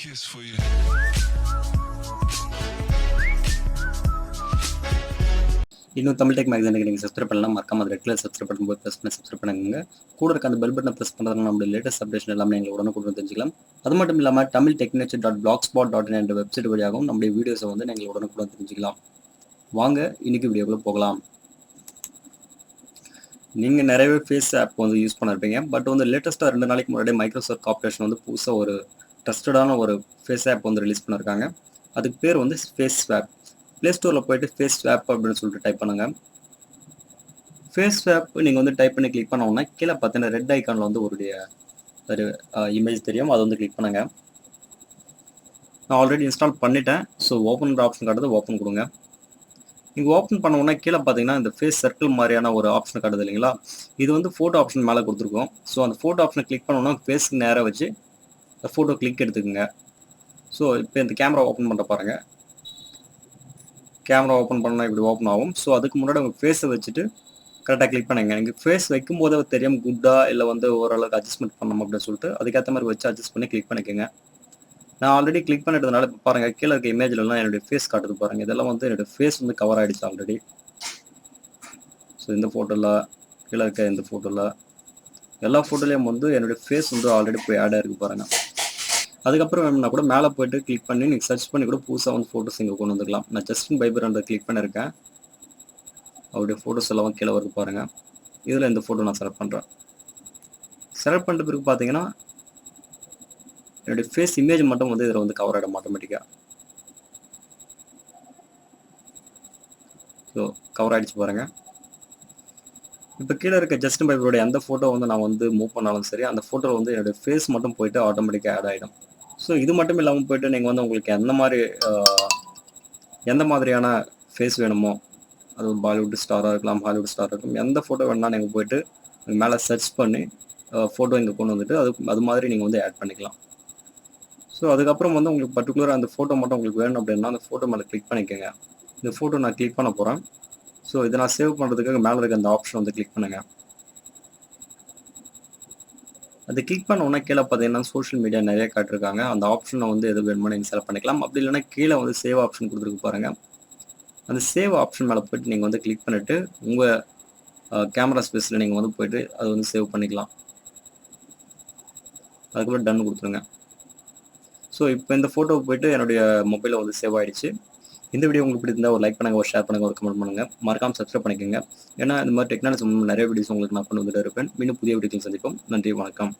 kiss for you. இன்னும் Tamil tech மேக்ஸினுக்கு நீங்கள் subscribe பண்ணலாம் மறக்காம அது ரெகுலர் சப்ஸ்கிரைப் பண்ணும்போது ப்ரெஸ் பண்ணி சப்ஸ்கிரைப் பண்ணுங்க. கூட இருக்க அந்த பெல் பட்டனை ப்ரெஸ் பண்ணுறதுனால நம்மளுடைய லேட்டஸ்ட் அப்டேஷன் எல்லாமே எங்களை உடனுக்குடன் தெரிஞ்சிக்கலாம். அது மட்டும் இல்லாமல் தமிழ் டெக்னேச்சர் டாட் பிளாக் ஸ்பாட் டாட் என்ற வெப்சைட் வழியாகவும் நம்முடைய வீடியோஸை வந்து நீங்கள் உடனுக்குடன் தெரிஞ்சுக்கலாம். வாங்க இன்னைக்கு வீடியோக்குள்ள போகலாம். நீங்கள் நிறையவே ஃபேஸ் ஆப் வந்து யூஸ் பண்ணிருப்பீங்க. பட் வந்து லேட்டஸ்ட்டாக ரெண்டு நாளைக்கு முன்னாடி மைக்ரோசாஃப்ட் கார்பரேஷன் வந்து புதுசாக ஒரு ட்ரஸ்டடான ஒரு ஃபேஸ் ஆப் வந்து ரிலீஸ் பண்ணியிருக்காங்க அதுக்கு பேர் வந்து ஃபேஸ் ஸ்வாப் ப்ளே ஸ்டோரில் போயிட்டு ஃபேஸ் ஸ்வாப் அப்படின்னு சொல்லிட்டு டைப் பண்ணுங்கள் ஃபேஸ் ஸ்வாப் நீங்கள் வந்து டைப் பண்ணி கிளிக் பண்ண கீழே பார்த்தீங்கன்னா ரெட் ஐக்கானில் வந்து உங்களுடைய ஒரு இமேஜ் தெரியும். அதை வந்து கிளிக் பண்ணுங்கள் நான் ஆல்ரெடி இன்ஸ்டால் பண்ணிட்டேன். ஸோ ஓப்பன் ஆப்ஷன் காட்டுறது ஓப்பன் கொடுங்க. நீங்கள் ஓப்பன் பண்ண உடனே கீழே பார்த்தீங்கன்னா இந்த ஃபேஸ் சர்க்கிள் மாதிரியான ஒரு ஆப்ஷன் காட்டுது இல்லைங்களா? இது வந்து ஃபோட்டோ ஆப்ஷன் மேலே கொடுத்துருக்கோம். ஸோ அந்த ஃபோட்டோ ஆப்ஷனை கிளிக் பண்ணோன்னா ஃபேஸ்க்கு நேராக வச்சு ஃபோட்டோ கிளிக் எடுத்துக்கோங்க. ஸோ இப்போ இந்த கேமரா ஓப்பன் பண்ண பாருங்கள் கேமரா ஓப்பன் பண்ணால் இப்படி ஓப்பன் ஆகும். ஸோ அதுக்கு முன்னாடி உங்கள் ஃபேஸை வச்சுட்டு கரெக்டாக கிளிக் பண்ணுங்க. எனக்கு ஃபேஸ் வைக்கும் போதே தெரியும் குட்டா இல்லை வந்து ஓரளவுக்கு அட்ஜஸ்ட்மெண்ட் பண்ணணும் அப்படின்னு சொல்லிட்டு அதுக்கேற்ற மாதிரி வச்சு அட்ஜஸ்ட் பண்ணி கிளிக் பண்ணிக்கோங்க. நான் ஆல்ரெடி கிளிக் பண்ணிட்டதுனால இப்போ பாருங்கள் கீழே இருக்க இமேஜ்லலாம் என்னுடைய ஃபேஸ் காட்டுது பாருங்கள் இதெல்லாம் வந்து என்னுடைய ஃபேஸ் வந்து கவர் ஆகிடுச்சு ஆல்ரெடி ஸோ இந்த ஃபோட்டோவில் கீழே இருக்க இந்த ஃபோட்டோவில் எல்லா ஃபோட்டோலேயும் வந்து என்னுடைய ஃபேஸ் வந்து ஆல்ரெடி போய் ஆடாக ஆகிருக்கு பாருங்கள் அதுக்கப்புறம் வேணும்னா கூட மேலே போயிட்டு கிளிக் பண்ணி நீங்கள் சர்ச் பண்ணி கூட புதுசாக வந்து ஃபோட்டோஸ் இங்கே கொண்டு வந்துக்கலாம். நான் ஜஸ்டின் பைபர் அந்த கிளிக் பண்ணியிருக்கேன் அவருடைய ஃபோட்டோஸ் எல்லாம் கீழே வருது பாருங்கள் இதில் இந்த ஃபோட்டோ நான் செலக்ட் பண்ணுறேன் செலக்ட் பண்ணுற பிறகு பார்த்தீங்கன்னா என்னுடைய ஃபேஸ் இமேஜ் மட்டும் வந்து இதில் வந்து கவர் ஆகிடும் ஆட்டோமேட்டிக்காக ஸோ கவர் ஆகிடுச்சு பாருங்கள் இப்போ கீழே இருக்க ஜஸ்டின் பைபருடைய எந்த ஃபோட்டோ வந்து நான் வந்து மூவ் பண்ணாலும் சரி அந்த ஃபோட்டோவில் வந்து என்னுடைய ஃபேஸ் மட்டும் போயிட்டு ஆட்டோமேட்டிக்காக ஆட் ஆகிடும் ஸோ இது மட்டும் இல்லாமல் போயிட்டு நீங்கள் வந்து உங்களுக்கு எந்த மாதிரி எந்த மாதிரியான ஃபேஸ் வேணுமோ அது பாலிவுட் ஸ்டாராக இருக்கலாம் ஹாலிவுட் ஸ்டாராக இருக்கும் எந்த ஃபோட்டோ வேணால் நீங்கள் போயிட்டு மேலே சர்ச் பண்ணி ஃபோட்டோ இங்கே கொண்டு வந்துட்டு அது அது மாதிரி நீங்கள் வந்து ஆட் பண்ணிக்கலாம். ஸோ அதுக்கப்புறம் வந்து உங்களுக்கு பர்டிகுலராக அந்த ஃபோட்டோ மட்டும் உங்களுக்கு வேணும் அப்படின்னா அந்த ஃபோட்டோ மேலே கிளிக் பண்ணிக்கோங்க. இந்த ஃபோட்டோ நான் கிளிக் பண்ண போகிறேன் ஸோ இதை நான் சேவ் பண்ணுறதுக்காக மேலே இருக்க அந்த ஆப்ஷன் வந்து கிளிக் பண்ணுங்கள் அது கிளிக் பண்ண உடனே கீழே பார்த்தீங்கன்னா சோஷியல் மீடியா நிறைய காட்டிருக்காங்க. அந்த ஆப்ஷனை வந்து எது வேணுமோ நீங்கள் செலக்ட் பண்ணிக்கலாம். அப்படி இல்லைன்னா கீழே வந்து சேவ் ஆப்ஷன் கொடுத்துருக்கு பாருங்கள் அந்த சேவ் ஆப்ஷன் மேலே போயிட்டு நீங்கள் வந்து கிளிக் பண்ணிவிட்டு உங்கள் கேமரா ஸ்பேஸில் நீங்கள் வந்து போயிட்டு அது வந்து சேவ் பண்ணிக்கலாம். அதுக்கப்புறம் டன் கொடுத்துருங்க. ஸோ இப்போ இந்த ஃபோட்டோ போயிட்டு என்னுடைய மொபைலில் வந்து சேவ் ஆகிடுச்சு இந்த வீடியோ உங்களுக்கு பிடிச்சிருந்தா ஒரு லைக் பண்ணுங்க ஒரு ஷேர் பண்ணுங்க ஒரு கமெண்ட் பண்ணுங்க. மறக்காம சப்ஸ்கிரைப் பண்ணிக்கோங்க. ஏன்னா இந்த மாதிரி டெக்னாலஜி நிறைய வீடியோஸ் உங்களுக்கு நான் கொண்டு வந்துட்டு இருப்பேன். மீண்டும் புதிய வீடியோக்கள் சந்திப்போம். நன்றி வணக்கம்.